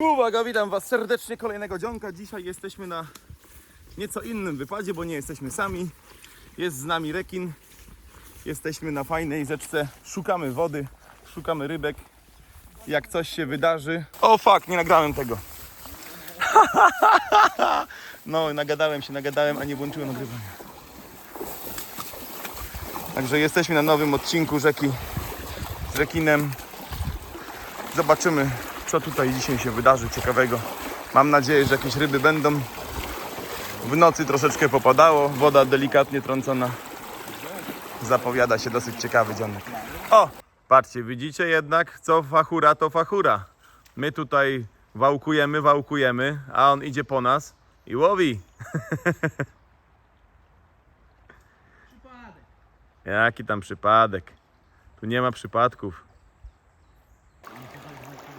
Uwaga, witam Was serdecznie kolejnego dzionka. Dzisiaj jesteśmy na nieco innym wypadzie, bo nie jesteśmy sami. Jest z nami rekin. Jesteśmy na fajnej rzeczce. Szukamy wody, szukamy rybek. Jak coś się wydarzy. O fuck, nie nagrałem tego. No, nagadałem się, nagadałem, a nie włączyłem nagrywania. Także jesteśmy na nowym odcinku rzeki z rekinem. Zobaczymy, co tutaj dzisiaj się wydarzy ciekawego. Mam nadzieję, że jakieś ryby będą. W nocy troszeczkę popadało, woda delikatnie trącona. Zapowiada się dosyć ciekawy dzionek. O! Patrzcie, widzicie jednak, co fachura to fachura. My tutaj wałkujemy, wałkujemy, a on idzie po nas i łowi. Jaki tam przypadek? Tu nie ma przypadków.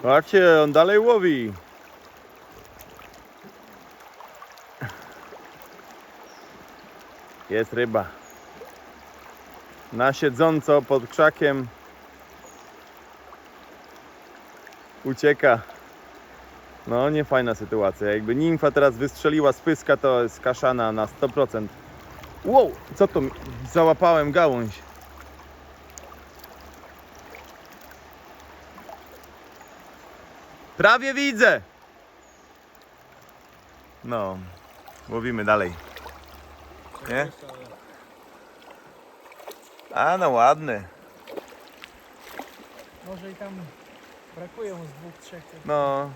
Patrzcie, on dalej łowi. Jest ryba. Na siedząco pod krzakiem ucieka. No, nie fajna sytuacja. Jakby nimfa teraz wystrzeliła z pyska, to jest kaszana na 100%. Wow, co to? Załapałem gałąź. Prawie widzę. No, łowimy dalej. Nie? A no ładny. Może i tam brakuje mu z dwóch, trzech. No,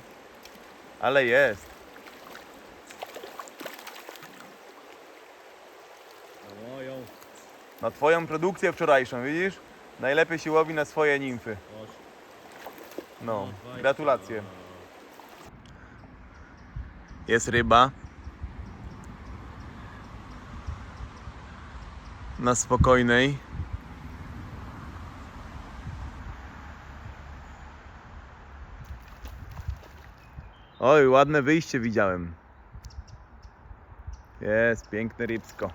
ale jest. Moją. Na twoją produkcję wczorajszą, widzisz? Najlepiej się łowi na swoje nimfy. No, gratulacje. Jest ryba. Na spokojnej. Oj, ładne wyjście widziałem. Jest, piękne rybsko.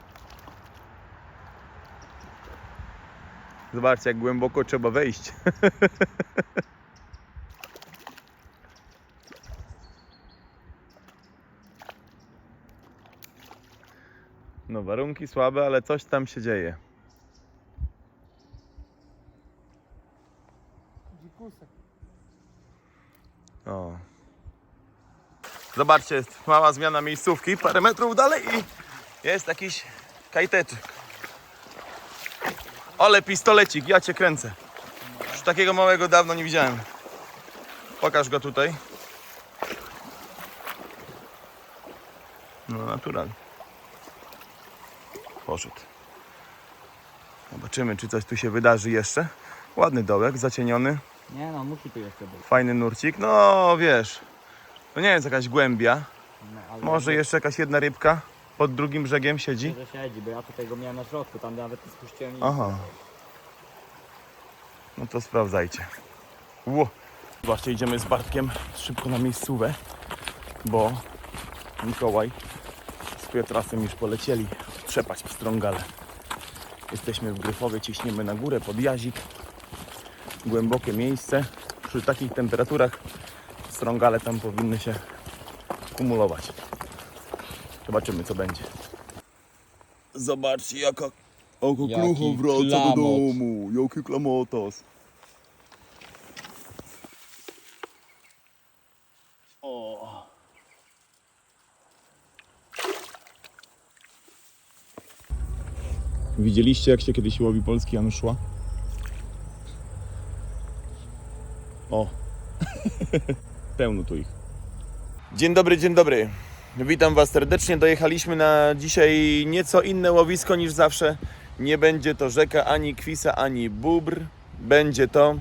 Zobaczcie, jak głęboko trzeba wejść. No, warunki słabe, ale coś tam się dzieje. O. Zobaczcie, jest mała zmiana miejscówki, parę metrów dalej i jest jakiś kajteczek. Ale pistolecik, ja cię kręcę. Już takiego małego dawno nie widziałem. Pokaż go tutaj. No naturalnie. Poszedł. Zobaczymy, czy coś tu się wydarzy jeszcze. Ładny dołek, zacieniony. Nie no, musi tu jeszcze być. Fajny nurcik. No wiesz, to nie jest jakaś głębia. No, ale Może jeszcze jakaś jedna rybka pod drugim brzegiem siedzi. Że siedzi, bo ja tutaj go miałem na środku, tam nawet nie spuściłem nic. Aha. No to sprawdzajcie. Ło. Właśnie idziemy z Bartkiem szybko na miejscówę, bo Mikołaj Piotrasem już polecieli trzepać pstrągale. Jesteśmy w Gryfowie, ciśniemy na górę pod jazik. Głębokie miejsce. Przy takich temperaturach strągale tam powinny się kumulować. Zobaczymy co będzie. Zobaczcie jaka Oko Jaki klucho wraca do klamot. domu. Jaki klamotas. O. Widzieliście jak się kiedyś łowi polski Januszła? O. Pełno tu ich. Dzień dobry, dzień dobry. Witam Was serdecznie. Dojechaliśmy na dzisiaj nieco inne łowisko niż zawsze. Nie będzie to rzeka ani kwisa, ani bóbr. Będzie to